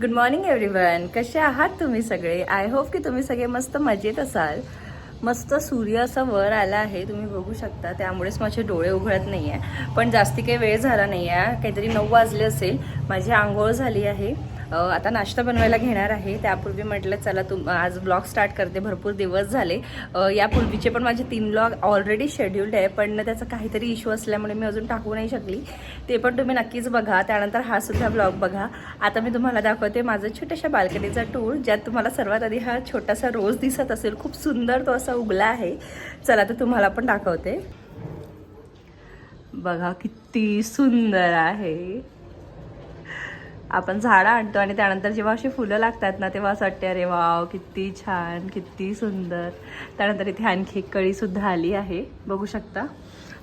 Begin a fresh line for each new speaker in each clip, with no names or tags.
Good morning everyone कसे आहात तुम्ही सगळे? आय होप की तुम्ही सगळे मस्त मजेत असाल. मस्त सूर्य असा वर आला आहे तुम्ही बघू शकता. त्यामुळेच माझे डोळे उघडत नाही आहे पण जास्ती काही वेळ झाला नाही आहे काहीतरी नऊ वाजले असेल. माझी आंघोळ झाली आहे. आता नाश्ता बनवायला घेणार आहे. त्यापूर्वी म्हटलं चला तुम आज ब्लॉग स्टार्ट करते. भरपूर दिवस झाले. यापूर्वीचे पण माझे तीन ब्लॉग ऑलरेडी शेड्यूल्ड आहे. पण त्याचा काहीतरी इश्यू असल्यामुळे मी अजून टाकू नाही शकली. ते पण तुम्ही नक्कीच बघा. त्यानंतर हा सुद्धा ब्लॉग बघा. आता मी तुम्हाला दाखवते माझं छोट्याशा बाल्कनीचा टूर ज्यात तुम्हाला सर्वात आधी हा छोटासा रोज दिसत असेल. खूप सुंदर तो असा उगला आहे. चला तर तुम्हाला पण दाखवते. बघा किती सुंदर आहे. आपण झाडं आणतो आणि त्यानंतर जेव्हा अशी फुलं लागतात ना तेव्हा असं वाटते अरे वाव किती छान किती सुंदर. त्यानंतर इथे आणखी एक कळीसुद्धा आली आहे. बघू शकता.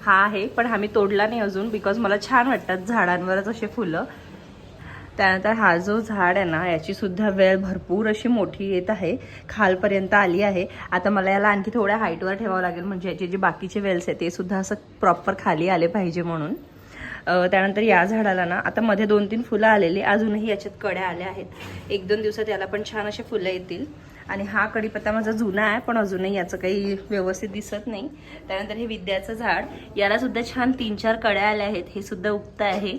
हा आहे पण हा मी तोडला नाही अजून बिकॉज मला छान वाटतात झाडांवरच असे फुलं. त्यानंतर हा जो झाड आहे ना याचीसुद्धा वेळ भरपूर अशी मोठी येत आहे. खालपर्यंत आली आहे. आता मला याला आणखी थोड्या हाईटवर ठेवावं लागेल. म्हणजे याचे जे बाकीचे वेल्स आहेत ते सुद्धा असं प्रॉपर खाली आले पाहिजे म्हणून. त्यानंतर या झाडाला ना आता मध्ये दोन तीन फुलं आलेली अजूनही याच्यात कड्या आल्या आहेत. एक दोन दिवसात याला पण छान असे फुलं येतील. आणि हा कडीपत्ता माझा जुना आहे पण अजूनही याचं काही व्यवस्थित दिसत नाही. त्यानंतर हे विद्याचं झाड याला सुद्धा छान तीन चार कड्या आल्या आहेत हे सुद्धा उगत आहे.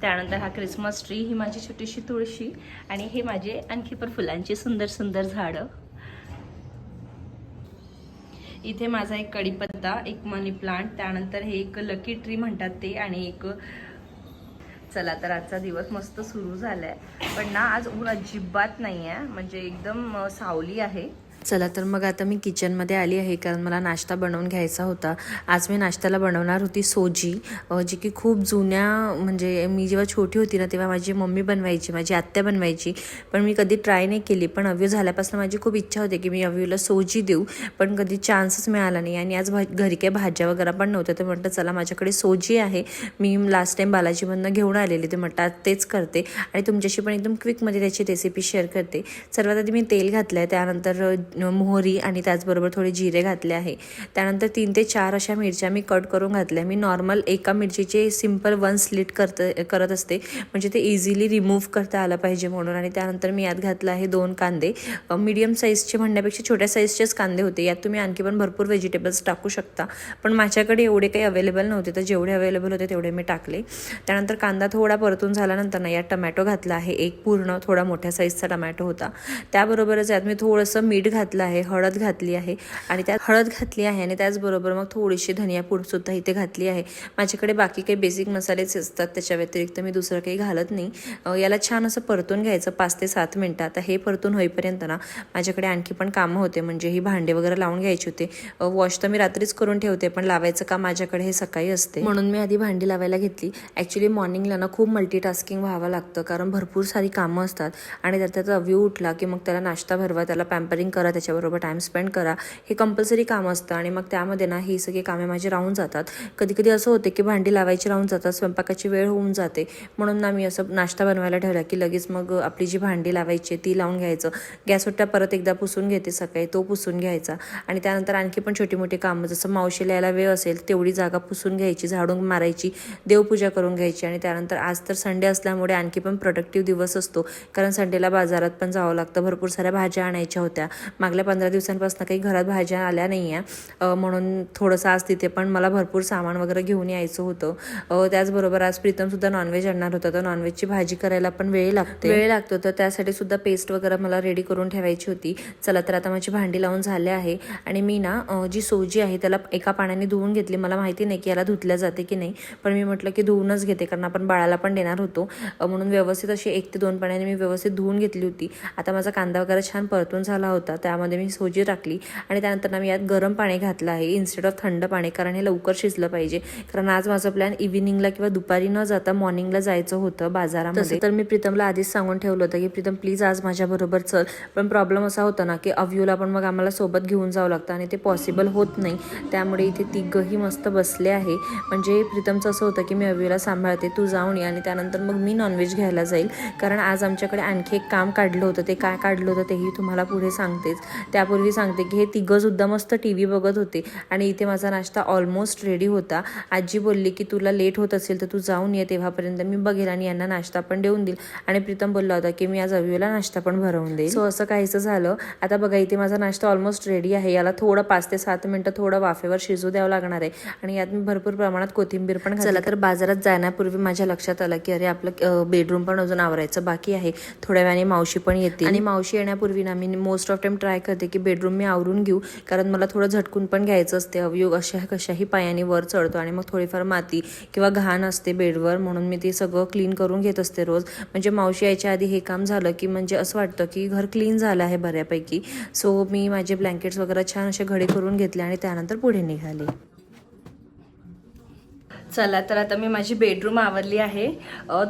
त्यानंतर हा क्रिसमस ट्री ही माझी छोटीशी तुळशी आणि हे माझे आणखी पण फुलांची सुंदर सुंदर झाडं. इथे माझा एक कढीपत्ता एक मनी प्लांट त्यानंतर हे एक लकी ट्री म्हणतात ते आणि एक चला तर आजचा दिवस मस्त सुरू झालाय. पण ना आज ऊन अजिबात नाही आहे म्हणजे एकदम सावली आहे.
चला तर मग आता मी किचनमध्ये आली आहे कारण मला नाश्ता बनवून घ्यायचा होता. आज मी नाश्त्याला बनवणार होती सोजी जी की खूप जुन्या म्हणजे मी जेव्हा छोटी होती ना तेव्हा माझी मम्मी बनवायची माझी आत्या बनवायची. पण मी कधी ट्राय नाही केली पण अव्यू झाल्यापासून माझी खूप इच्छा होती की मी अव्यूला सोजी देऊ पण कधी चान्सच मिळाला नाही. आणि आज भा घरी काही भाज्या वगैरे पण नव्हत्या तर म्हटलं चला माझ्याकडे सोजी आहे. मी लास्ट टाईम बालाजीमधनं घेऊन आलेली ते म्हटलं तेच करते. आणि तुमच्याशी पण एकदम क्विकमध्ये त्याची रेसिपी शेअर करते. सर्वात आधी मी तेल घातलं आहे त्यानंतर मोहरी आणि त्याचबरोबर थोडे जिरे घातले आहे. त्यानंतर तीन ते चार अशा मिरच्या मी कट करून घातल्या. मी नॉर्मल एका मिरचीचे सिंपल वन स्लिट करत करत असते. म्हणजे ते इझिली रिमूव्ह करता आलं पाहिजे म्हणून. आणि त्यानंतर मी यात घातलं आहे दोन कांदे. मीडियम साईजचे म्हणण्यापेक्षा छोट्या साईजचेच कांदे होते. यात तुम्ही आणखी पण भरपूर व्हेजिटेबल्स टाकू शकता. पण माझ्याकडे एवढे काही अवेलेबल नव्हते. तर जेवढे अवेलेबल होते तेवढे मी टाकले. त्यानंतर कांदा थोडा परतून झाल्यानंतर ना यात टमॅटो घातला आहे. एक पूर्ण थोडा मोठ्या साईजचा टमॅटो होता. त्याबरोबरच यात मी थोडंसं मीठ घात घातलं आहे हळद घातली आहे. आणि त्यात हळद घातली आहे आणि त्याचबरोबर मग थोडीशी धनिया पूडसुद्धा इथे घातली आहे. माझ्याकडे बाकी काही बेसिक मसालेच असतात त्याच्या व्यतिरिक्त मी दुसरं काही घालत नाही. याला छान असं परतून घ्यायचं पाच ते सात मिनटं. आता हे परतून होईपर्यंत ना माझ्याकडे आणखी पण कामं होते. म्हणजे ही भांडे वगैरे लावून घ्यायची होते. वॉश तर मी रात्रीच करून ठेवते पण लावायचं काम माझ्याकडे हे सकाळी असते. म्हणून मी आधी भांडी लावायला घेतली. ॲक्च्युली मॉर्निंगला ना खूप मल्टीटास्किंग व्हावं लागतं कारण भरपूर सारी कामं असतात. आणि त्यात त्याचा व्यू उठला की मग त्याला नाश्ता भरवा त्याला पॅम्परिंग करा त्याच्याबरोबर टाईम स्पेंड करा. हे कंपल्सरी काम असतं आणि मग त्यामध्ये ना ही सगळी कामे माझी राहून जातात. कधी कधी असं होते की भांडी लावायची राहून जातात स्वयंपाकाची वेळ होऊन जाते. म्हणून ना मी असं नाश्ता बनवायला ठेवला की लगेच मग आपली जी भांडी लावायची ती लावून घ्यायचं. गॅस सुट्टा परत एकदा पुसून घेते सकाळी तो पुसून घ्यायचा. आणि त्यानंतर आणखी पण छोटी मोठी कामं जसं मावशीला यायला वेळ असेल तेवढी जागा पुसून घ्यायची झाडून मारायची देवपूजा करून घ्यायची. आणि त्यानंतर आज तर संडे असल्यामुळे आणखी पण प्रोडक्टिव्ह दिवस असतो. कारण संडेला बाजारात पण जावं लागतं. भरपूर साऱ्या भाज्या आणायच्या होत्या. मागल्या पंधरा दिवसांपासून काही घरात भाज्या आल्या नाही आहे म्हणून थोडंसं आज तिथे पण मला भरपूर सामान वगैरे घेऊन यायचं होतं. त्याचबरोबर आज प्रीतमसुद्धा नॉनव्हेज आणणार होता. तर नॉनव्हेजची भाजी करायला पण वेळ लागते वेळ लागतो. तर त्यासाठी सुद्धा पेस्ट वगैरे मला रेडी करून ठेवायची होती. चला तर आता माझी भांडी लावून झाले आहे. आणि मी ना जी सोजी आहे त्याला एका पाण्याने धुवून घेतली. मला माहिती नाही की याला धुतल्या जाते की नाही. पण मी म्हटलं की धुवूनच घेते कारण आपण बाळाला पण देणार होतो. म्हणून व्यवस्थित अशी एक ते दोन पाण्याने मी व्यवस्थित धुवून घेतली होती. आता माझा कांदा वगैरे छान परतून झाला होता. त्यामध्ये मी सोजी टाकली आणि त्यानंतर ना मी यात गरम पाणी घातलं आहे इन्स्टेड ऑफ थंड पाणी कारण हे लवकर शिजलं पाहिजे. कारण आज माझं प्लॅन इव्हिनिंगला किंवा दुपारी न जाता मॉर्निंगला जायचं होतं बाजारामध्ये. तर मी प्रीतमला आधीच सांगून ठेवलं होतं की प्रीतम प्लीज आज माझ्याबरोबर चल. पण प्रॉब्लेम असा होता ना की अव्यूला पण मग आम्हाला सोबत घेऊन जावं लागतं आणि ते पॉसिबल होत नाही. त्यामुळे इथे तिघंही मस्त बसले आहे. म्हणजे प्रीतमचं असं होतं की मी अव्यूला सांभाळते तू जाऊन ये. आणि त्यानंतर मग मी नॉनव्हेज घ्यायला जाईल. कारण आज आमच्याकडे आणखी एक काम काढलं होतं. ते काय काढलं होतं तेही तुम्हाला पुढे सांगतेच. आहेच त्यापूर्वी सांगते की हे तिघंसुद्धा मस्त टी व्ही बघत होते आणि इथे माझा नाश्ता ऑलमोस्ट रेडी होता. आजी बोलली की तुला लेट होत असेल तर तू जाऊन ये तेव्हापर्यंत मी बघेल आणि यांना नाश्ता पण देऊन देईल. आणि प्रीतम बोलला होता की मी आज अविला नाश्ता पण भरवून देईल. सो असं काहीचं झालं. आता बघा इथे माझा नाश्ता ऑलमोस्ट रेडी आहे. याला थोडं पाच ते सात मिनटं थोडं वाफेवर शिजू द्यावं लागणार आहे. आणि यात मी भरपूर प्रमाणात कोथिंबीर पण चला तर बाजारात जाण्यापूर्वी माझ्या लक्षात आलं की अरे आपलं बेडरूम पण अजून आवरायचं बाकी आहे. थोड्या वेळाने मावशी पण येते आणि मावशी येण्यापूर्वी ना मी मोस्ट ऑफ टाइम ट्राय करते की बेडरूम मी आवरून घेऊ. कारण मला थोडं झटकून पण घ्यायचं असते. अवयोग अशा कशाही पायाने वर चढतो आणि मग थोडीफार माती किंवा घाण असते बेडवर म्हणून मी ते सगळं क्लीन करून घेत असते रोज. म्हणजे मावशी यायच्या आधी हे काम झालं की म्हणजे असं वाटतं की घर क्लीन झालं आहे बऱ्यापैकी. सो मी माझे ब्लँकेट्स वगैरे छान असे घडे करून घेतले आणि त्यानंतर पुढे निघाले.
चला तर आता मी माझी बेडरूम आवरली आहे.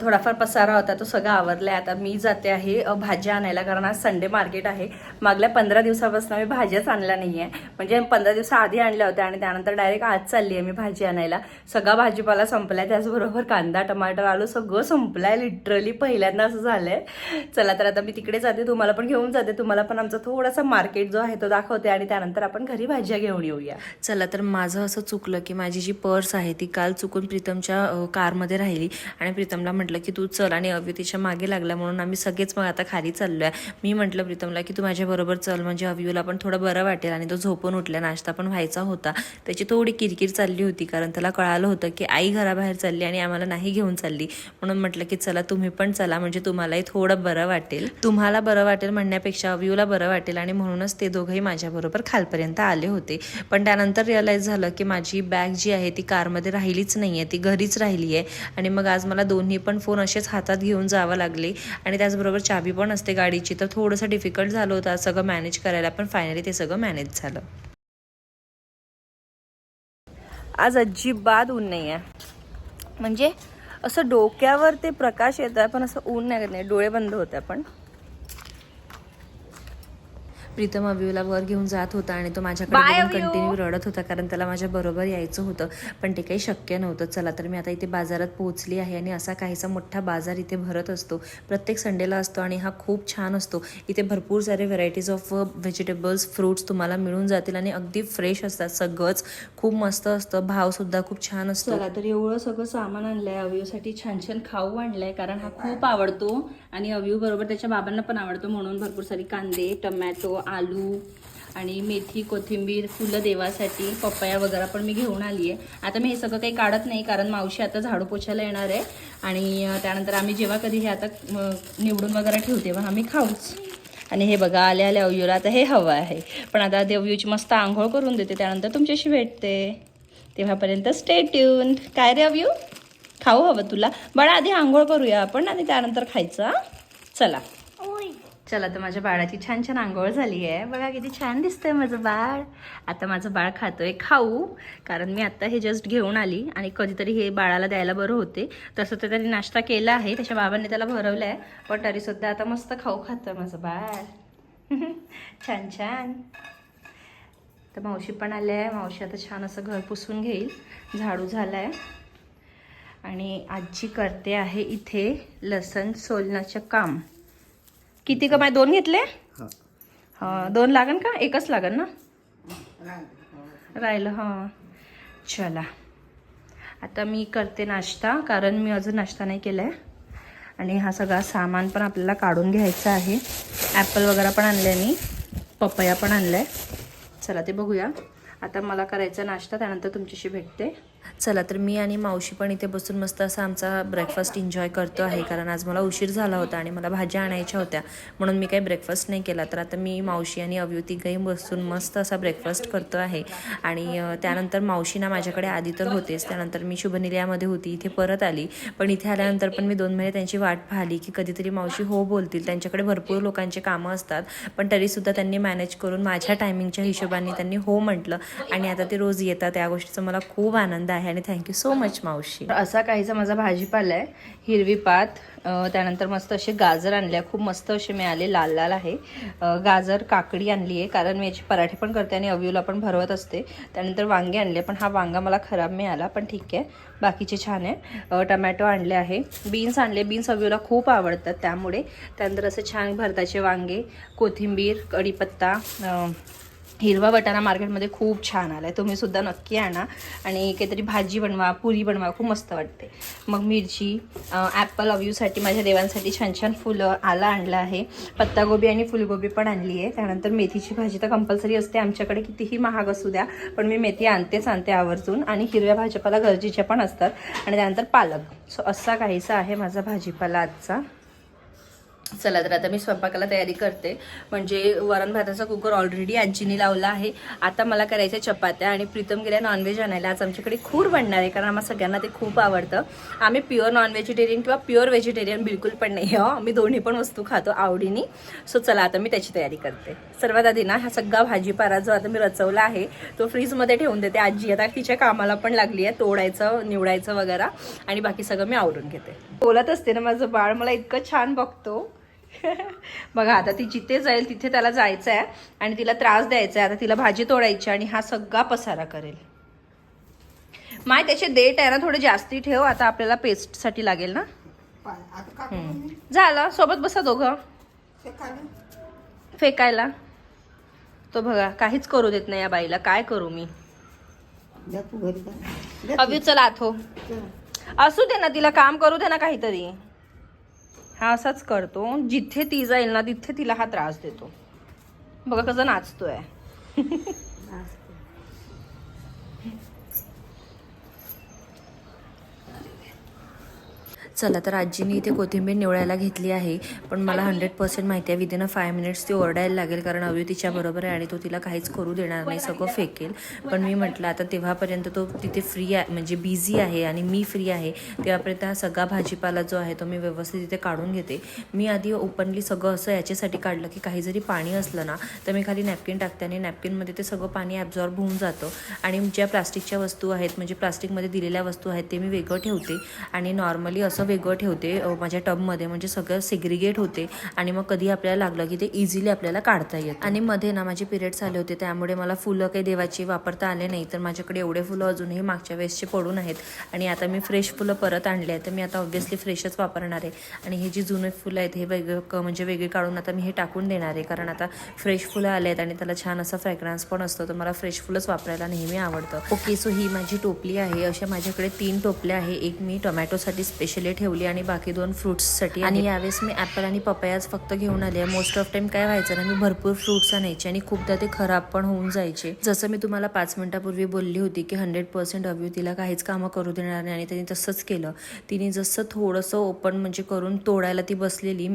थोडाफार पसारा होता तो सगळा आवरला आहे आता मी जाते आहे भाज्या आणायला कारण आज संडे मार्केट आहे. मागल्या पंधरा दिवसापासून मी भाज्याच आणल्या नाही आहे म्हणजे पंधरा दिवस आधी आणल्या होत्या आणि त्यानंतर डायरेक्ट आज चालली आहे मी भाजी आणायला. सगळा भाजीपाला संपला आहे त्याचबरोबर कांदा टमाटर आलू सगळं संपलं आहे लिटरली पहिल्यांदा असं झालंय. चला तर आता मी तिकडे जाते तुम्हाला पण घेऊन जाते. तुम्हाला पण आमचा थोडासा मार्केट जो आहे तो दाखवते आणि त्यानंतर आपण घरी भाज्या घेऊन येऊया.
चला तर माझं असं चुकलं की माझी जी पर्स आहे ती काल चुक चुकून प्रीतमच्या कारमध्ये राहिली. आणि प्रीतमला म्हटलं की तू चल आणि अव्य तिच्यामागे लागला म्हणून आम्ही सगळेच मग आता खाली चाललो आहे मी म्हटलं प्रीतमला की तू माझ्याबरोबर चल म्हणजे अव्यूला पण थोडं बरं वाटेल आणि तो झोपून उठला नाश्ता पण व्हायचा होता. त्याची थोडी किरकिर चालली होती कारण त्याला कळालं होतं की आई घराबाहेर चालली आणि आम्हाला नाही घेऊन चालली. म्हणून म्हटलं की चला तुम्ही पण चला म्हणजे तुम्हालाही थोडं बरं वाटेल. तुम्हाला बरं वाटेल म्हणण्यापेक्षा अव्यूला बरं वाटेल आणि म्हणूनच ते दोघंही माझ्याबरोबर खालपर्यंत आले होते. पण त्यानंतर रिअलाईज झालं की माझी बॅग जी आहे ती कारमध्ये राहिलीच नाही आहे ती घरीच राहिली आहे आणि मग आज मला दोन्ही पण फोन असेच हातात घेऊन जावं लागले. आणि त्याचबरोबर चाबी पण असते गाडीची तर थोडंसं डिफिकल्ट झालं होतं सगळं मॅनेज करायला पण फायनली ते सगळं मॅनेज झालं.
आज अजिबात ऊन नाही आहे म्हणजे असं डोक्यावर ते प्रकाश येत आहे पण असं ऊन नाही नाही डोळे बंद होते पण.
प्रीतम अव्यूला वर घेऊन जात होता आणि तो माझ्याकडे. कंटिन्यू रडत होता कारण त्याला माझ्या बरोबर यायचं होतं. पण ते काही शक्य नव्हतं. चला तर मी आता इथे बाजारात पोहोचली आहे आणि असा काहीसा मोठा बाजार इथे भरत असतो. प्रत्येक संडेला असतो आणि हा खूप छान असतो. इथे भरपूर सारे व्हरायटीज ऑफ व्हेजिटेबल्स फ्रुट्स तुम्हाला मिळून जातील आणि अगदी फ्रेश असतात. सगळंच खूप मस्त असतं. भावसुद्धा खूप छान असतो.
चला तर एवढं सगळं सामान आणलंय. अव्यूसाठी छान छान खाऊ आणलंय कारण हा खूप आवडतो. आणि अव्यू बरोबर त्याच्या बाबांना पण आवडतो. म्हणून भरपूर सारी कांदे टमॅटो आलू आणि मेथी कोथिंबीर फुलं देवासाठी पपया वगैरे पण मी घेऊन आली आहे. आता मी हे सगळं काही काढत नाही कारण मावशी आता झाडू पोछायला येणार आहे. आणि त्यानंतर आम्ही जेव्हा कधी हे आता निवडून वगैरे ठेवते तेव्हा आम्ही खाऊच. आणि हे बघा आल्या आल्या अवयूला आता हे हवं आहे. पण आता देवयूची मस्त आंघोळ करून देते. त्यानंतर तुमच्याशी भेटते. तेव्हापर्यंत स्टे ट्यून काय रे अवयू? खाऊ हवं तुला? बाळा आधी आंघोळ करूया आपण आणि त्यानंतर खायचं चला. चला चला तर माझ्या बाळाची छान छान आंघोळ झाली आहे. बघा किती छान दिसतंय माझं बाळ. आता माझं बाळ खातोय खाऊ. कारण मी आता हे जस्ट घेऊन आली आणि कधीतरी हे बाळाला द्यायला बरं होते. तसं तर त्यांनी नाश्ता केला आहे त्याच्या बाबांनी त्याला भरवलं आहे पण तरीसुद्धा आता मस्त खाऊ खातोय माझं बाळ. छान छान. तर मावशी पण आल्या आहे. मावशी आता छान असं घर पुसून घेईल. झाडू झालं आहे आणि आजी करते आहे इथे लसण सोलण्याचं काम. किती कमाय दोन घेतले? हां. दोन लागन का? एकच लागन ना? राहिलं हां. चला. आता मी करते नाश्ता कारण मी अजून नाश्ता नाही केला आहे आणि हा सगळा सामान पण आपल्याला काढून घ्यायचा आहे. ॲपल वगैरे पण आणलं आहे मी. पपया पण आणलं आहे चला ते बघूया. आता मला करायचा नाश्ता त्यानंतर तुमच्याशी भेटते.
चला तर मी आणि मावशी पण इथे बसून मस्त असा आमचा ब्रेकफास्ट एन्जॉय करतो आहे. कारण आज मला उशीर झाला होता आणि मला भाज्या आणायच्या होत्या. म्हणून मी काही ब्रेकफास्ट नाही केला. तर आता मी मावशी आणि अवयू तिघही बसून मस्त असा ब्रेकफास्ट करतो आहे. आणि त्यानंतर मावशी ना माझ्याकडे आधी तर होतेच. त्यानंतर मी शुभनिलयामध्ये होती. इथे परत आली. पण इथे आल्यानंतर पण मी दोन महिने त्यांची वाट पाहिली की कधीतरी मावशी हो बोलतील. त्यांच्याकडे भरपूर लोकांचे कामं असतात. पण तरीसुद्धा त्यांनी मॅनेज करून माझ्या टायमिंगच्या हिशोबाने त्यांनी हो म्हटलं. आणि आता ते रोज येतात. त्या गोष्टीचा मला खूप आनंद आहे. आहे आणि थँक्यू सो मच मावशी.
असा काहीचा माझा भाजीपाला आहे हिरवी पात त्यानंतर मस्त असे गाजर आणले. आहे खूप मस्त असे मिळाले लाल लाल आहे. गाजर काकडी आणली आहे कारण मी याचे पराठे पण करते आणि अव्यूला पण भरवत असते. त्यानंतर वांगे आणले पण हा वांगा मला खराब मिळाला पण ठीक आहे. बाकीचे छान आहे. टमॅटो आणले आहे. बीन्स आणले बीन्स अव्यूला खूप आवडतात त्यामुळे. त्यानंतर असे छान भरताचे वांगे कोथिंबीर कढीपत्ता हिरवा वटाणा मार्केटमध्ये खूप छान आला आहे तुम्ही सुद्धा नक्की आणा आणि काहीतरी भाजी बनवा पुरी बनवा खूप मस्त वाटते. मग मिरची ॲपल अव्यूसाठी माझ्या देवांसाठी छान छान फुलं आला आणलं आहे. पत्तागोबी आणि फुलगोबी पण आणली आहे. त्यानंतर मेथीची भाजी तर कंपल्सरी असते. आमच्याकडे कितीही महाग असू द्या पण मी मेथी आणतेच आणते आवर्जून. आणि हिरव्या भाजीपाला गरजेच्या पण असतात. आणि त्यानंतर पालक. सो असा काहीसा आहे माझा भाजीपाला आजचा. चला तर आता मी स्वयंपाकाला तयारी करते. म्हणजे वरण भाताचा कुकर ऑलरेडी आजीने लावला आहे. आता मला करायच्या चपात्या आणि प्रीतम गेल्या नॉनव्हेज आणायला. आज आमच्याकडे खूर बनणार आहे कारण आम्हाला सगळ्यांना ते खूप आवडतं. आम्ही प्युअर नॉन व्हेजिटेरियन किंवा प्युअर व्हेजिटेरियन बिलकुल पण नाही हो आम्ही दोन्ही पण वस्तू खातो आवडीने. सो चला आता मी त्याची तयारी करते. सर्वात आधी ना हा सगळा भाजीपाला जो आता मी रचवला आहे तो फ्रीजमध्ये ठेवून देते. आजी आता तिच्या कामाला पण लागली आहे. तोडायचं निवडायचं वगैरे. आणि बाकी सगळं मी आवरून घेते. बोलत असते ना माझं बाळ मला इतकं छान बघतो. बघा आता ती जिथे जाईल तिथे त्याला जायचं आहे आणि तिला त्रास द्यायचा आहे आता तिला भाजी तोडायची आणि हा सगळा पसारा करेल. माय त्याचे देठ आहे ना थोडे जास्ती ठेव. आता आपल्याला पेस्टसाठी लागेल ना. झालं. सोबत बसा दोघं. फेकायला. तो बघा काहीच करू देत नाही या बाईला. काय करू मी? अभि चला आथो असू दे ना तिला काम करू दे ना काहीतरी. हा असाच करतो. जिथे ती जाईल ना तिथे तिला हा त्रास देतो. बघा कसं नाचतोय.
चला तर आजीने इथे कोथिंबीर निवडायला घेतली आहे. पण मला हंड्रेड पर्सेंट माहिती आहे विदिन अ फाय मिनिट्स ती ओरडायला लागेल कारण अवयव तिच्या बरोबर आहे आणि तो तिला काहीच करू देणार नाही सगळं फेकेल. पण मी म्हटलं आता तेव्हापर्यंत तो तिथे फ्री आहे म्हणजे बिझी आहे आणि मी फ्री आहे तेव्हापर्यंत हा सगळा भाजीपाला जो आहे तो मी व्यवस्थित तिथे काढून घेते. मी आधी ओपनली सगळं असं याच्यासाठी काढलं की काही जरी पाणी असलं ना तर मी खाली नॅपकिन टाकते आणि नॅपकिनमध्ये ते सगळं पाणी ॲब्झॉर्ब होऊन जातं. आणि ज्या प्लास्टिकच्या वस्तू आहेत म्हणजे प्लास्टिकमध्ये दिलेल्या वस्तू आहेत ते मी वेगळं ठेवते. आणि नॉर्मली असं वेगळं ठेवते माझ्या टबमध्ये. म्हणजे सगळं सेग्रिगेट होते आणि मग कधी आपल्याला लागलं की ते इझिली आपल्याला काढता येतं. आणि मध्ये ना माझे पिरियड्स आले होते त्यामुळे मला फुलं काही देवाची वापरता आले नाही. तर माझ्याकडे एवढे फुलं अजूनही मागच्या वेळेसचे पडून आहेत. आणि आता मी फ्रेश फुलं परत आणले आहेत. तर मी आता ऑब्व्हियसली फ्रेशच वापरणार आहे. आणि हे जी जुने फुलं आहेत हे वेगळं क- म्हणजे वेगळे काढून आता मी हे टाकून देणार आहे. कारण आता फ्रेश फुलं आले आहेत आणि त्याला छान असा फ्रॅग्रन्स पण असतो. तर मला फ्रेश फुलंच वापरायला नेहमी आवडतं. ओके सो ही माझी टोपली आहे. अशा माझ्याकडे तीन टोपल्या आहे एक मी टोमॅटोसाठी स्पेशली ठेवली आणि बाकी दोन फ्रुट्ससाठी आणि यावेळेस मी ॲपल आणि पपयाज फक्त घेऊन आले. मोस्ट ऑफ टाइम काय व्हायचं ना मी भरपूर फ्रुट्स आणायचे आणि खूपदा ते खराब पण होऊन जायचे. जसं मी तुम्हाला पाच मिनिटापूर्वी बोलली होती की हंड्रेड पर्सेंट अव्यू तिला काहीच कामं करू देणार नाही आणि त्यांनी तसंच केलं. तिने जसं थोडंसं ओपन म्हणजे करून तोडायला ती बसलेली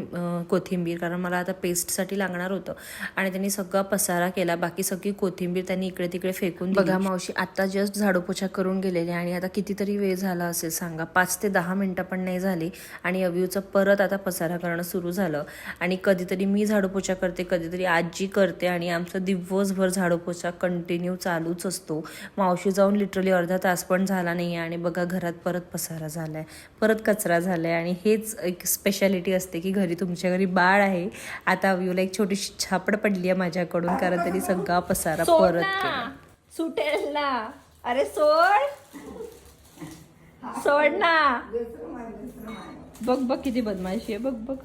कोथिंबीर कारण मला आता पेस्टसाठी लागणार होतं. आणि त्यांनी सगळा पसारा केला. बाकी सगळी कोथिंबीर त्यांनी इकडे तिकडे फेकून. बघा मावशी आता जस्ट झाडूपोछा करून गेलेले आणि आता कितीतरी वेळ झाला असेल सांगा. पाच ते दहा मिनिटं पण नाही झाली आणि अव्यूचं परत आता पसारा करणं सुरू झालं. आणि कधीतरी मी झाडूपोछा करते कधीतरी आजी करते आणि आमचं दिवसभर झाडूपोछा कंटिन्यू चालूच असतो. मावशी जाऊन लिटरली अर्धा तास पण झाला नाही आणि बघा घरात परत पसारा झालाय परत कचरा झालाय आणि हेच एक स्पेशालिटी असते की घरी तुमच्या घरी बाळ आहे. आता अव्यूला एक छोटीशी छापड पडली आहे माझ्याकडून कारण त्यांनी सगळा पसारा परत
सुटेल ना. अरे सोड. सोड ना बघ बघ किती बदमाशी आहे. बघ बघ.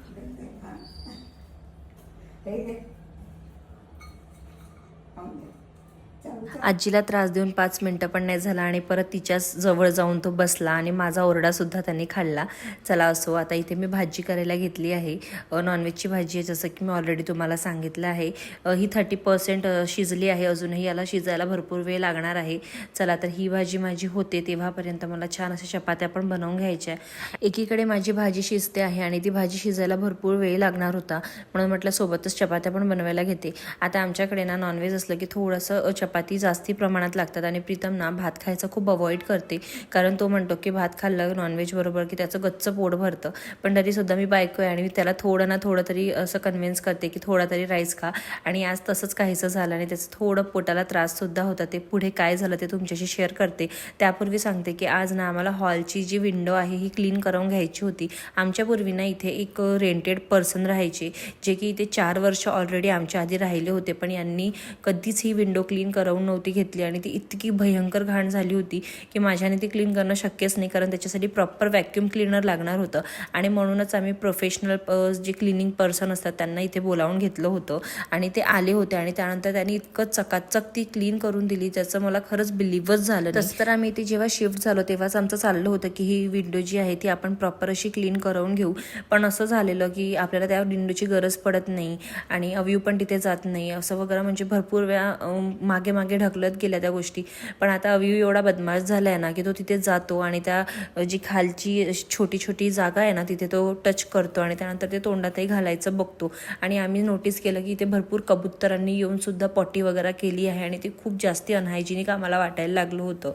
आजीला त्रास देऊन पाच मिनटं पण नाही झाला आणि परत तिच्याच जवळ जाऊन तो बसला आणि माझा ओरडासुद्धा त्यांनी खाल्ला. चला असो आता इथे मी भाजी करायला घेतली आहे. नॉनव्हेजची भाजी आहे जसं की मी ऑलरेडी तुम्हाला सांगितलं आहे. ही थर्टी पर्सेंट शिजली आहे. अजूनही याला शिजायला भरपूर वेळ लागणार आहे. चला तर ही भाजी माझी होते तेव्हापर्यंत मला छान अशा चपात्या पण बनवून घ्यायच्या एकीकडे माझी भाजी शिजते आहे आणि ती भाजी शिजायला भरपूर वेळ लागणार होता. म्हणून म्हटलं सोबतच चपात्या पण बनवायला घेते. आता आमच्याकडे ना नॉनव्हेज असलं की थोडंसं चपाती जास्ती प्रमाणात लागतात आणि प्रीतम ना भात खायचं खूप अवॉइड करते. कारण तो म्हणतो की भात खाल्लं नॉनव्हेज बरोबर की त्याचं गच्च पोट भरतं. पण तरीसुद्धा मी बायको आहे आणि मी त्याला थोडं ना थोडं तरी असं कन्व्हिन्स करते की थोडा तरी राईस खा. आणि आज तसंच काहीचं झालं आणि त्याचं थोडं पोटाला त्राससुद्धा होता. ते पुढे काय झालं ते तुमच्याशी शेअर करते. त्यापूर्वी सांगते की आज ना आम्हाला हॉलची जी विंडो आहे ही क्लीन करून घ्यायची होती. आमच्या पूर्वी ना इथे एक रेंटेड पर्सन राहायचे. जे की इथे चार वर्ष ऑलरेडी आमच्या आधी राहिले होते. पण यांनी कधीच ही विंडो क्लीन करवून नव्हती घेतली आणि ती इतकी भयंकर घाण झाली होती की माझ्याने ती क्लीन करणं शक्यच नाही कारण त्याच्यासाठी प्रॉपर व्हॅक्यूम क्लीनर लागणार होतं. आणि म्हणूनच आम्ही प्रोफेशनल जे क्लिनिंग पर्सन असतात त्यांना इथे बोलावून घेतलं होतं. आणि ते आले होते आणि त्यानंतर त्यांनी इतकं चकाचक ती क्लीन करून दिली त्याचं मला खरंच बिलीवच झालं तसं तर आम्ही इथे जेव्हा शिफ्ट झालो तेव्हाच आमचं चाललं होतं की ही विंडो जी आहे ती आपण प्रॉपर अशी क्लीन करून घेऊ. पण असं झालेलं की आपल्याला त्या विंडोची गरज पडत नाही आणि अव्यू पण तिथे जात नाही. असं वगैरे म्हणजे भरपूर वेळा मागे मागे मागे ढकलत गेल्या त्या गोष्टी. पण आता अव्यू एवढा बदमाश झाला आहे ना की तो तिथे जातो आणि त्या जी खालची अशी छोटी छोटी जागा आहे ना तिथे तो टच करतो आणि त्यानंतर ते तोंडातही घालायचं बघतो. आणि आम्ही नोटीस केलं की इथे भरपूर कबुतरांनी येऊन सुद्धा पॉटी वगैरे केली आहे आणि ती खूप जास्ती अनहायजिनिक आम्हाला वाटायला लागलं होतं.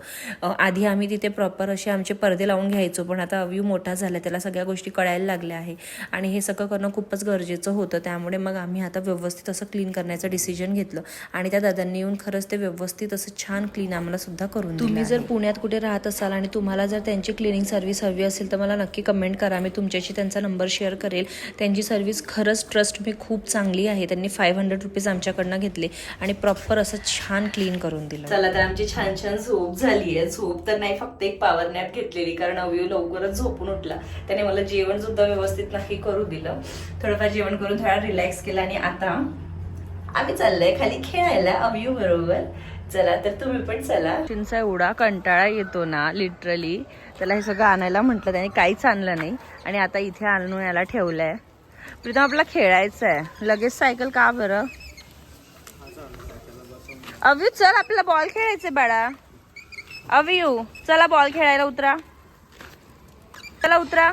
आधी आम्ही तिथे प्रॉपर असे आमचे पडदे लावून घ्यायचो पण आता अव्यू मोठा झाला त्याला सगळ्या गोष्टी कळायला लागल्या आहे. आणि हे सगळं करणं खूपच गरजेचं होतं. त्यामुळे मग आम्ही आता व्यवस्थित असं क्लीन करण्याचं डिसिजन घेतलं. आणि त्या दादांनी येऊन खरंच ते व्यवस्थित असं छान क्लीन आम्हाला सुद्धा करून तुम्ही जर पुण्यात कुठे राहत असाल आणि तुम्हाला जर त्यांची क्लिनिंग सर्व्हिस हवी असेल तर मला नक्की कमेंट करा. मी तुमच्याशी त्यांचा नंबर शेअर करेल. त्यांची सर्व्हिस खरंच ट्रस्ट मी खूप चांगली आहे. त्यांनी फाईव्ह हंड्रेड रुपीज आमच्याकडनं घेतले आणि प्रॉपर असं छान क्लीन करून दिलं.
चला तर आमची छान छान झोप झाली आहे झोप तर नाही फक्त एक पॉवर नॅप घेतलेली कारण अवयव लवकरच झोपून उठला. त्याने मला जेवण सुद्धा व्यवस्थित नाही करू दिलं. थोडंफार जेवण करून थोडा रिलॅक्स केला आणि आता आम्ही चाललंय खाली खेळायला अवयू बरोबर. चला तर तुम्ही पण चला. चिंचा एवढा कंटाळा येतो ना लिटरली त्याला हे सगळं आणायला म्हटलं त्याने काहीच आणलं नाही. आणि आता इथे आणून याला ठेवलंय. प्रीतम आपला खेळायचं आहे लगेच सायकल का बरं? अव्यू चल आपल्याला बॉल खेळायचंय बाळा. अव्यू चला बॉल खेळायला उतरा. चला उतरा.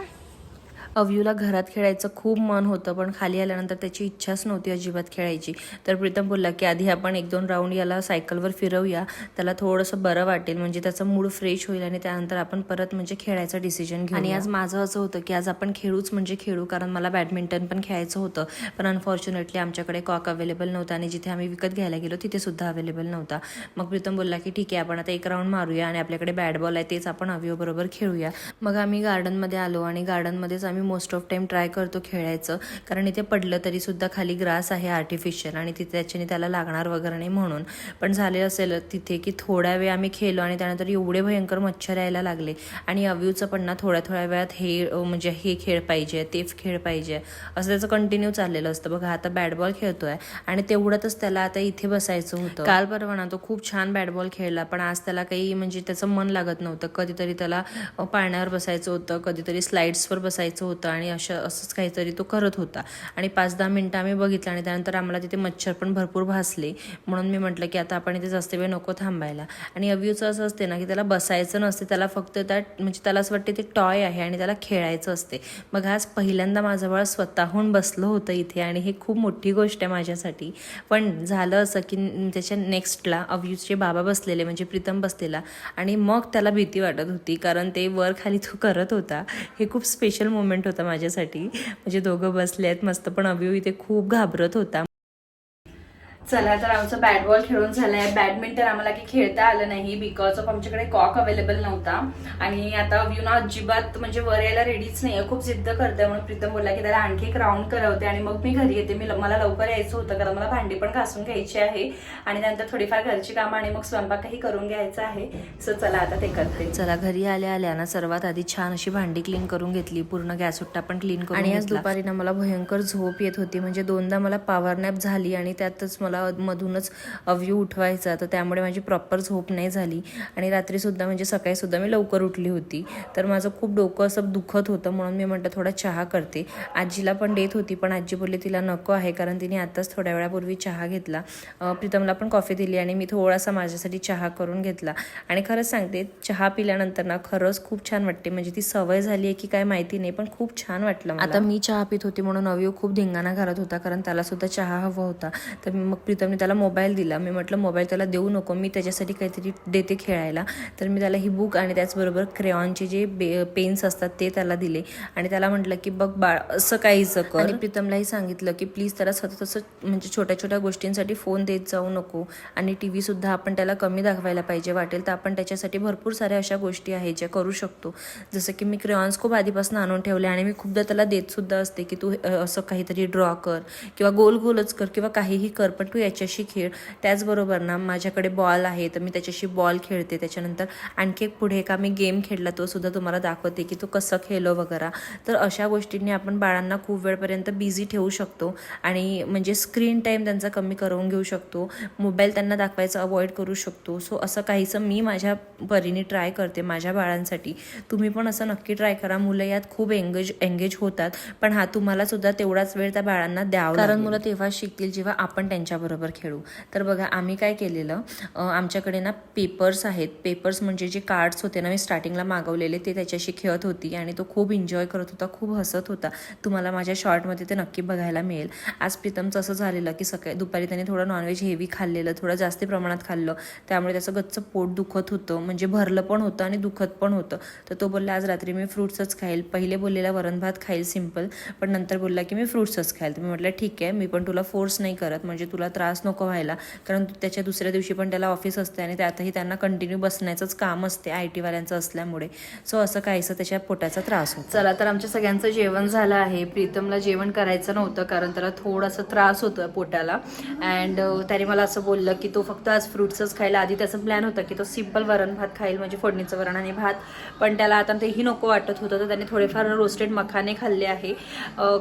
अव्यूला घरात खेळायचं खूप मन होतं पण खाली आल्यानंतर त्याची इच्छाच नव्हती अजिबात खेळायची. तर प्रीतम बोलला की आधी आपण एक दोन राऊंड याला सायकलवर फिरवूया. त्याला थोडंसं बरं वाटेल. म्हणजे त्याचा मूड फ्रेश होईल आणि त्यानंतर आपण परत म्हणजे खेळायचं डिसिजन घेऊ आणि आज माझं असं होतं की आज आपण खेळूच म्हणजे खेळू कारण मला बॅडमिंटन पण खेळायचं होतं. पण अनफॉर्च्युनेटली आमच्याकडे कॉक अवेलेबल नव्हता आणि जिथे आम्ही विकत घ्यायला गेलो तिथे सुद्धा अवेलेबल नव्हता. मग प्रीतम बोलला की ठीक आहे आपण आता एक राऊंड मारूया आणि आपल्याकडे बॅट बॉल आहे तेच आपण अविओ बरोबर खेळूया. मग आम्ही गार्डनमध्ये आलो आणि गार्डनमध्येच आम्ही मोस्ट ऑफ टाईम ट्राय करतो खेळायचं. कारण इथे पडलं तरी सुद्धा खाली ग्रास आहे आर्टिफिशियल आणि तिथे त्याच्याने त्याला लागणार वगैरे नाही म्हणून. पण झाले असेल तिथे की थोड्या वेळ आम्ही खेळलो आणि त्यानंतर एवढे भयंकर मच्छर यायला लागले. आणि अव्यूचं पण ना थोड्या थोड्या वेळात हे म्हणजे हे खेळ पाहिजे ते खेळ पाहिजे. असं त्याचं कंटिन्यू चाललेलं असतं. बघा आता बॅट बॉल खेळतोय आणि तेवढ्यातच त्याला आता इथे बसायचं होतं. काल परवा ना तो खूप छान बॅट बॉल खेळला पण आज त्याला काही म्हणजे त्याचं मन लागत नव्हतं. कधीतरी त्याला पाण्यावर पाळण्यावर बसायचं होतं कधीतरी स्लाइड्सवर बसायचं होतं आणि अशा असंच काहीतरी तो करत होता. आणि पाच दहा मिनटं आम्ही बघितलं आणि त्यानंतर आम्हाला तिथे मच्छर पण भरपूर भासले. म्हणून मी म्हटलं की आता आपण इथे जास्त वेळ नको थांबायला. आणि अव्यूचं असं असते ना की त्याला बसायचं नसते त्याला फक्त त्या म्हणजे त्याला असं वाटते ते टॉय आहे आणि त्याला खेळायचं असते. मग आज पहिल्यांदा माझं बाळ स्वतःहून बसलं होतं इथे आणि हे खूप मोठी गोष्ट आहे माझ्यासाठी. पण झालं असं की त्याच्या नेक्स्टला अव्यूचे बाबा बसलेले म्हणजे प्रीतम बसलेला आणि मग त्याला भीती वाटत होती कारण ते वर खाली तो करत होता. हे खूप स्पेशल मोमेंट होता माझ्यासाठी. म्हणजे दोघं बसले आहेत मस्त पण अव्यू इथे खूप घाबरत होता.
चला तर आमचं बॅट बॉल खेळून झालाय. बॅडमिंटन आम्हाला काही खेळता आलं नाही बिकॉज ऑफ आमच्याकडे कॉक अवेलेबल नव्हता. आणि आता व्ह्यूना अजिबात म्हणजे वर यायला रेडीच नाहीये. खूप जिद्द करते म्हणून प्रीतम बोलला की त्याला आणखी एक राऊंड करवते. आणि मग मी घरी येते. मी मला लवकर यायचं होतं कारण मला भांडी पण घासून घ्यायची आहे. आणि त्यानंतर थोडीफार घरची कामं आणि मग स्वयंपाकही करून घ्यायचा आहे. सो चला आता ते करते.
चला घरी आल्या आल्या ना सर्वात आधी छान अशी भांडी क्लीन करून घेतली. पूर्ण गॅस सुट्टा पण क्लीन करून आणि आज दुपारी ना मला भयंकर झोप येत होती. म्हणजे दोनदा मला पॉवर नॅप झाली आणि त्यातच मला मधूनच अव्यू उठवायचा. तर त्यामुळे माझी प्रॉपर झोप नाही झाली. आणि रात्रीसुद्धा म्हणजे सकाळीसुद्धा मी लवकर उठली होती. तर माझं खूप डोकं असं दुखत होतं. म्हणून मी म्हटलं थोडा चहा करते. आजीला पण देत होती पण आजी बोलली तिला नको आहे कारण तिने आताच थोड्या वेळापूर्वी चहा घेतला. प्रीतमला पण कॉफी दिली आणि मी थोडासा माझ्यासाठी चहा करून घेतला. आणि खरंच सांगते चहा पिल्यानंतर ना खरंच खूप छान वाटते. म्हणजे ती सवय झाली आहे की काय माहिती नाही पण खूप छान वाटलं आता मी चहा पित होती म्हणून अव्यू खूप धिंगाणा घालत होता कारण त्याला सुद्धा चहा हवा होता. तर मग प्रीतमने त्याला मोबाईल दिला. मी म्हटलं मोबाईल त्याला देऊ नको. मी त्याच्यासाठी काहीतरी देते खेळायला. तर मी त्याला ही बुक आणि त्याचबरोबर क्रेऑनचे जे बे पेन्स असतात ते त्याला दिले. आणि त्याला म्हटलं की बघ बाळ असं काहीचं कर. आणि प्रीतमलाही सांगितलं की प्लीज त्याला सतत असं म्हणजे छोट्या छोट्या गोष्टींसाठी फोन देत जाऊ नको. आणि टी व्हीसुद्धा आपण त्याला कमी दाखवायला पाहिजे. वाटेल तर आपण त्याच्यासाठी भरपूर साऱ्या अशा गोष्टी आहेत ज्या करू शकतो. जसं की मी क्रेऑन्स खूप आधीपासून आणून ठेवले आणि मी खूपदा त्याला देतसुद्धा असते की तू असं काहीतरी ड्रॉ कर किंवा गोल गोलच कर किंवा काहीही कर पण तू याच्याशी खेळ. त्याचबरोबर ना माझ्याकडे बॉल आहे तर मी त्याच्याशी बॉल खेळते. त्याच्यानंतर आणखी एक पुढे एका मी गेम खेळला तो सुद्धा तुम्हाला दाखवते की तो कसं खेळलो वगैरे. तर अशा गोष्टींनी आपण बाळांना खूप वेळपर्यंत बिझी ठेवू शकतो आणि म्हणजे स्क्रीन टाईम त्यांचा कमी करून घेऊ शकतो. मोबाईल त्यांना दाखवायचा अवॉइड करू शकतो. सो असं काहीसं मी माझ्या परीने ट्राय करते माझ्या बाळांसाठी. तुम्ही पण असं नक्की ट्राय करा. मुलं यात खूप एंगेज एंगेज होतात. पण हा तुम्हाला सुद्धा तेवढाच वेळ त्या बाळांना द्यावा कारण मुलं तेव्हा शिकतील जेव्हा आपण त्यांच्याबरोबर खेळू. तर बघा आम्ही काय केलेलं आमच्याकडे ना पेपर्स आहेत. पेपर्स म्हणजे जे कार्ड्स होते ना मी स्टार्टिंगला मागवलेले ते त्याच्याशी खेळत होती आणि तो खूप एन्जॉय करत होता खूप हसत होता. तुम्हाला माझ्या शॉर्टमध्ये ते नक्की बघायला मिळेल. आज प्रीतमचं असं झालेलं की सकाळी दुपारी त्याने थोडं नॉनव्हेज हेवी खाल्लेलं थोडं जास्ती प्रमाणात खाल्लं. त्यामुळे त्याचं गच्च पोट दुखत होतं म्हणजे भरलं पण होतं आणि दुखत पण होतं. तर तो बोलला आज रात्री मी फ्रुट्सच खाईल. पहिले बोललेला वरण भात खाईल सिंपल पण नंतर बोलला की मी फ्रुट्सच खाईल. तर मी म्हटलं ठीक आहे मी पण तुला फोर्स नाही करत. म्हणजे तुला त्रास नको व्हायला. कारण त्याच्या दुसऱ्या दिवशी पण त्याला ऑफिस असते आणि त्यातही त्यांना कंटिन्यू बसण्याचंच काम असते आय टीवाल्यांचं असल्यामुळे. सो असं काहीसं त्याच्या पोटाचा त्रास होतो.
चला तर आमच्या सगळ्यांचं जेवण झालं आहे. प्रीतमला जेवण करायचं नव्हतं कारण त्याला थोडासा त्रास होतो पोटाला. अँड त्याने मला असं बोललं की तो फक्त आज फ्रुट्सच खायला. आधी त्याचा प्लॅन होता की तो सिंपल वरण भात खाईल म्हणजे फोडणीचं वरण आणि भात. पण त्याला आता तेही नको वाटत होतं तर त्याने थोडेफार रोस्टेड मखाने खाल्ले आहे.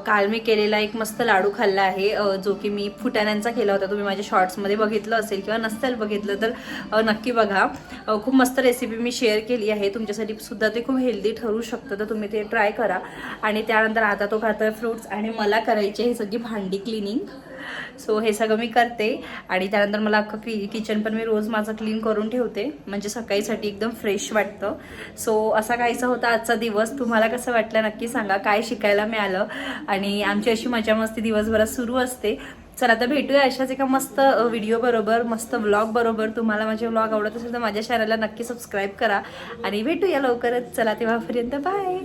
काल मी केलेला एक मस्त लाडू खाल्ला आहे जो की मी फुटाण्यांचा केला होता. तुम्ही माझ्या शॉर्ट्समध्ये बघितलं असेल किंवा नसेल बघितलं तर नक्की बघा. खूप मस्त रेसिपी मी शेअर केली आहे. तुमच्यासाठी सुद्धा ते खूप हेल्दी ठरू शकतं तर तुम्ही ते ट्राय करा. आणि त्यानंतर आता तो खातोय फ्रुट्स आणि मला करायची ही सगळी भांडी क्लिनिंग सो हे सगळं मी करते. आणि त्यानंतर मला अख्खं कि किचन पण मी रोज माझं क्लीन करून ठेवते. म्हणजे सकाळीसाठी एकदम फ्रेश वाटतं. सो असा काहीसा होता आजचा दिवस. तुम्हाला कसं वाटलं नक्की सांगा. काय शिकायला मिळालं? आणि आमची अशी मजा मस्ती दिवसभरात सुरू असते. चला आता भेटूया अशाच एका मस्त व्हिडिओ बरोबर मस्त व्लॉग बरोबर. तुम्हाला माझे व्लॉग आवडत असेल तर माझ्या चॅनलला नक्की सबस्क्राईब करा. आणि भेटूया लवकरच. चला तेव्हापर्यंत बाय